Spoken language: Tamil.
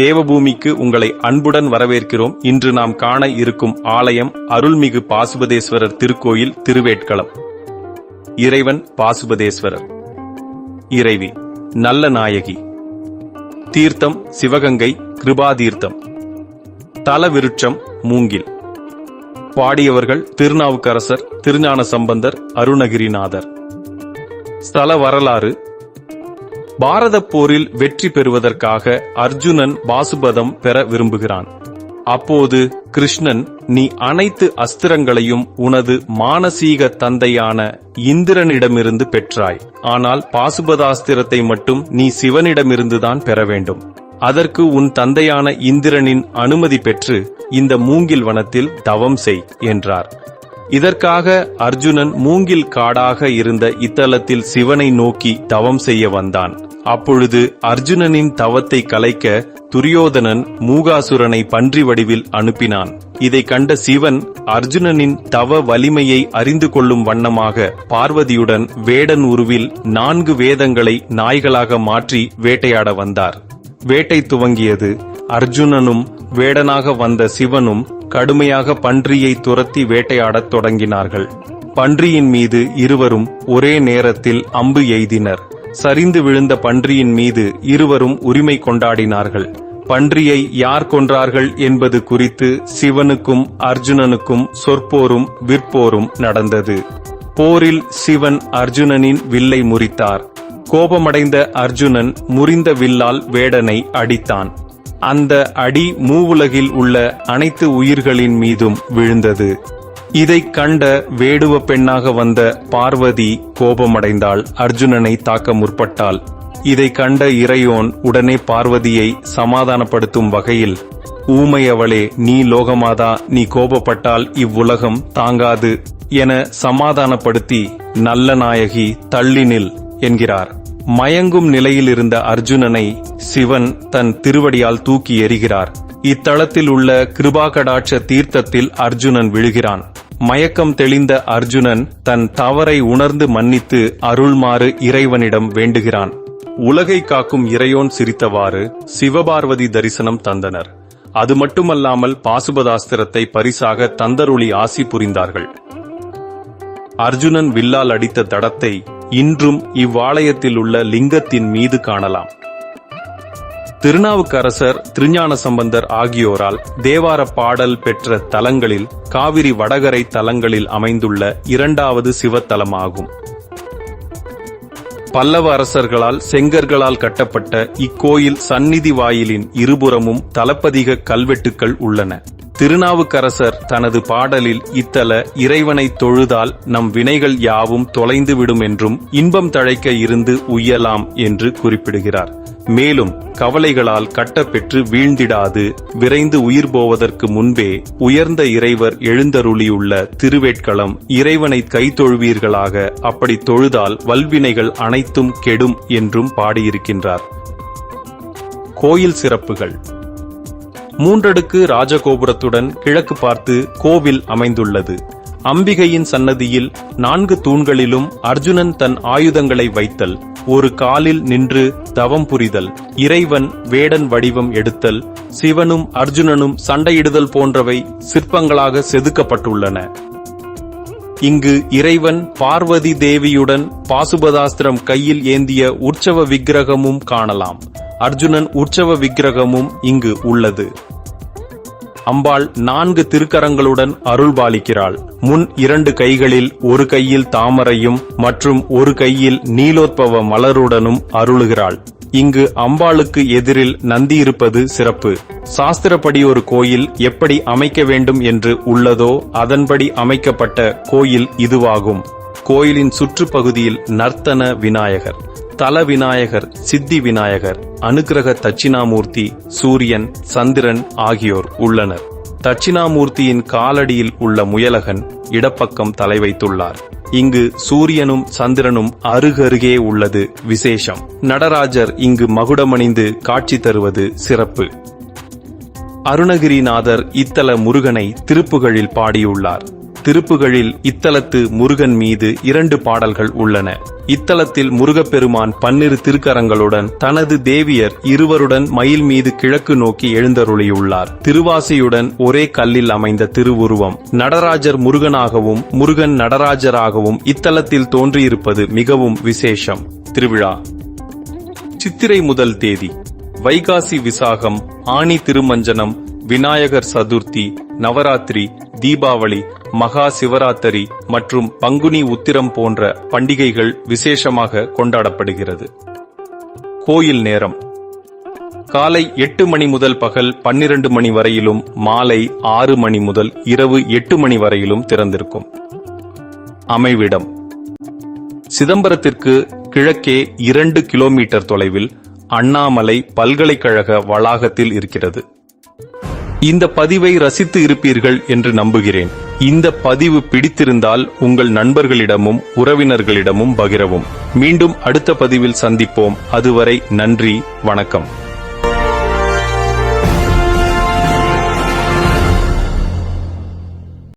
தேவபூமிக்கு உங்களை அன்புடன் வரவேற்கிறோம். இன்று நாம் காண இருக்கும் ஆலயம் அருள்மிகு பாசுபதேஸ்வரர் திருக்கோயில் திருவேட்களம் இறைவன் பாசுபதேஸ்வரர். இறைவி நல்ல நாயகி. தீர்த்தம் சிவகங்கை கிருபாதீர்த்தம். தல விருட்சம் மூங்கில். பாடியவர்கள் திருநாவுக்கரசர் திருஞான சம்பந்தர் அருணகிரிநாதர். ஸ்தல வரலாறு பாரதப் போரில் வெற்றி பெறுவதற்காக அர்ஜுனன் பாசுபதம் பெற விரும்புகிறான். அப்போது கிருஷ்ணன் நீ அனைத்து அஸ்திரங்களையும் உனது மானசீக தந்தையான இந்திரனிடமிருந்து பெற்றாய். ஆனால் பாசுபதாஸ்திரத்தை மட்டும் நீ சிவனிடமிருந்துதான் பெற வேண்டும். அதற்கு உன் தந்தையான இந்திரனின் அனுமதி பெற்று இந்த மூங்கில் வனத்தில் தவம் செய் என்றார். இதற்காக அர்ஜுனன் மூங்கில் காடாக இருந்த இத்தலத்தில் சிவனை நோக்கி தவம் செய்ய வந்தான். அப்பொழுது அர்ஜுனனின் தவத்தை கலைக்க துரியோதனன் மூகாசுரனை பன்றி வடிவில் அனுப்பினான். இதை கண்ட சிவன் அர்ஜுனனின் தவ வலிமையை அறிந்து கொள்ளும் வண்ணமாக பார்வதியுடன் வேடன் உருவில் நான்கு வேதங்களை நாய்களாக மாற்றி வேட்டையாட வந்தார். வேட்டை துவங்கியது. அர்ஜுனனும் வேடனாக வந்த சிவனும் கடுமையாக பன்றியை துரத்தி வேட்டையாடத் தொடங்கினார்கள். பன்றியின் மீது இருவரும் ஒரே நேரத்தில் அம்பு எய்தினர். சரிந்து விழுந்த பன்றியின் மீது இருவரும் உரிமை கொண்டாடினார்கள். பன்றியை யார் கொன்றார்கள் என்பது குறித்து சிவனுக்கும் அர்ஜுனனுக்கும் சொற்போரும் விற்போரும் நடந்தது. போரில் சிவன் அர்ஜுனனின் வில்லை முறித்தார். கோபமடைந்த அர்ஜுனன் முறிந்த வில்லால் வேடனை அடித்தான். அந்த அடி மூவுலகில் உள்ள அனைத்து உயிர்களின் மீதும் விழுந்தது. இதைக் கண்ட வேடுவ பெண்ணாக வந்த பார்வதி கோபமடைந்தாள். அர்ஜுனனை தாக்க முற்பட்டாள். இதை கண்ட இறையோன் உடனே பார்வதியை சமாதானப்படுத்தும் வகையில் ஊமையவளே நீ லோகமாதா நீ கோபப்பட்டால் இவ்வுலகம் தாங்காது என சமாதானப்படுத்தி நல்ல நாயகி தள்ளினில் என்கிறார். மயங்கும் நிலையில் இருந்த அர்ஜுனனை சிவன் தன் திருவடியால் தூக்கி எறிகிறார். இத்தலத்தில் உள்ள கிருபாகடாட்ச தீர்த்தத்தில் அர்ஜுனன் விழுகிறான். மயக்கம் தெளிந்த அர்ஜுனன் தன் தவறை உணர்ந்து மன்னித்து அருள்மாறு இறைவனிடம் வேண்டுகிறான். உலகை காக்கும் இறையோன் சிரித்தவாறு சிவபார்வதி தரிசனம் தந்தனர். அது மட்டுமல்லாமல் பாசுபதாஸ்திரத்தை பரிசாக தந்தருளி ஆசி புரிந்தார்கள். அர்ஜுனன் வில்லால் அடித்த தடத்தை இன்றும் இவ்வாலயத்தில் உள்ள லிங்கத்தின் மீது காணலாம். திருநாவுக்கரசர் திருஞான சம்பந்தர் ஆகியோரால் தேவார பாடல் பெற்ற தலங்களில் காவிரி வடகரை தலங்களில் அமைந்துள்ள இரண்டாவது சிவத்தலமாகும். பல்லவ அரசர்களால் செங்கர்களால் கட்டப்பட்ட இக்கோயில் சந்நிதி வாயிலின் இருபுறமும் தலப்பதிக கல்வெட்டுக்கள் உள்ளன. திருநாவுக்கரசர் தனது பாடலில் இத்தல இறைவனை தொழுதால் நம் வினைகள் யாவும் தொலைந்துவிடும் என்றும் இன்பம் தழைக்க இருந்து உய்யலாம் என்று குறிப்பிடுகிறார். மேலும் கவலைகளால் கட்டப்பெற்று வீழ்ந்திடாது. விரைந்து உயிர் போவதற்கு முன்பே உயர்ந்த இறைவர் எழுந்தருளியுள்ள திருவேட்களம் இறைவனை கைத்தொழுவீர்களாக. அப்படி தொழுதால் வல்வினைகள் அனைத்தும் கெடும் என்றும் பாடியிருக்கின்றார். கோயில் சிறப்புகள். மூன்றடுக்கு ராஜகோபுரத்துடன் கிழக்கு பார்த்து கோவில் அமைந்துள்ளது. அம்பிகையின் சன்னதியில் நான்கு தூண்களிலும் அர்ஜுனன் தன் ஆயுதங்களை வைத்தல். ஒரு காலில் நின்று தவம் புரிதல். இறைவன் வேடன் வடிவம் எடுத்தல். சிவனும் அர்ஜுனனும் சண்டையிடுதல் போன்றவை சிற்பங்களாக செதுக்கப்பட்டுள்ளன. இங்கு இறைவன் பார்வதி தேவியுடன் பாசுபதாஸ்திரம் கையில் ஏந்திய உற்சவ விக்கிரகமும் காணலாம். அர்ஜுனன் உற்சவ விக்கிரகமும் இங்கு உள்ளது. அம்பாள் நான்கு திருக்கரங்களுடன் அருள்பாலிக்கிறாள் முன் இரண்டு கைகளில் ஒரு கையில் தாமரையும் மற்றும் ஒரு கையில் நீலோத்பவ மலருடனும் அருளுகிறாள். இங்கு அம்பாளுக்கு எதிரில் நந்தி இருப்பது சிறப்பு. சாஸ்திரப்படி ஒரு கோயில் எப்படி அமைக்க வேண்டும் என்று உள்ளதோ அதன்படி அமைக்கப்பட்ட கோயில் இதுவாகும். கோயிலின் சுற்றுப்பகுதியில் நர்த்தன விநாயகர். தல விநாயகர் சித்தி விநாயகர் அனுக்கிரக தட்சிணாமூர்த்தி சூரியன் சந்திரன் ஆகியோர் உள்ளனர். தட்சிணாமூர்த்தியின் காலடியில் உள்ள முயலகன் இடப்பக்கம் தலை வைத்துள்ளார். இங்கு சூரியனும் சந்திரனும் அருகருகே உள்ளது விசேஷம். நடராஜர் இங்கு மகுடமணிந்து காட்சி தருவது சிறப்பு. அருணகிரிநாதர் இத்தல முருகனை திருப்புகளில் பாடியுள்ளார். திருப்புகளில் இத்தலத்து முருகன் மீது இரண்டு பாடல்கள் உள்ளன. இத்தலத்தில் முருகப்பெருமான் பன்னிரு திருக்கரங்களுடன் தனது தேவியர் இருவருடன் மயில் மீது கிழக்கு நோக்கி எழுந்தருளியுள்ளார். திருவாசியுடன் ஒரே கல்லில் அமைந்த திருவுருவம். நடராஜர் முருகனாகவும் முருகன் நடராஜராகவும் இத்தலத்தில் தோன்றியிருப்பது மிகவும் விசேஷம். திருவிழா. சித்திரை முதல் தேதி. வைகாசி விசாகம் ஆணி திருமஞ்சனம் விநாயகர் சதுர்த்தி நவராத்திரி தீபாவளி மகா சிவராத்திரி மற்றும் பங்குனி உத்திரம் போன்ற பண்டிகைகள் விசேஷமாக கொண்டாடப்படுகிறது. கோயில் நேரம். காலை எட்டு மணி முதல் பகல் பன்னிரண்டு மணி வரையிலும் மாலை ஆறு மணி முதல் இரவு எட்டு மணி வரையிலும் திறந்திருக்கும். அமைவிடம். சிதம்பரத்திற்கு கிழக்கே இரண்டு கிலோமீட்டர் தொலைவில் அண்ணாமலை பல்கலைக்கழக வளாகத்தில் இருக்கிறது. இந்த பதிவை ரசித்து இருப்பீர்கள் என்று நம்புகிறேன். இந்த பதிவு பிடித்திருந்தால் உங்கள் நண்பர்களிடமும் உறவினர்களிடமும் பகிரவும். மீண்டும் அடுத்த பதிவில் சந்திப்போம். அதுவரை நன்றி வணக்கம்.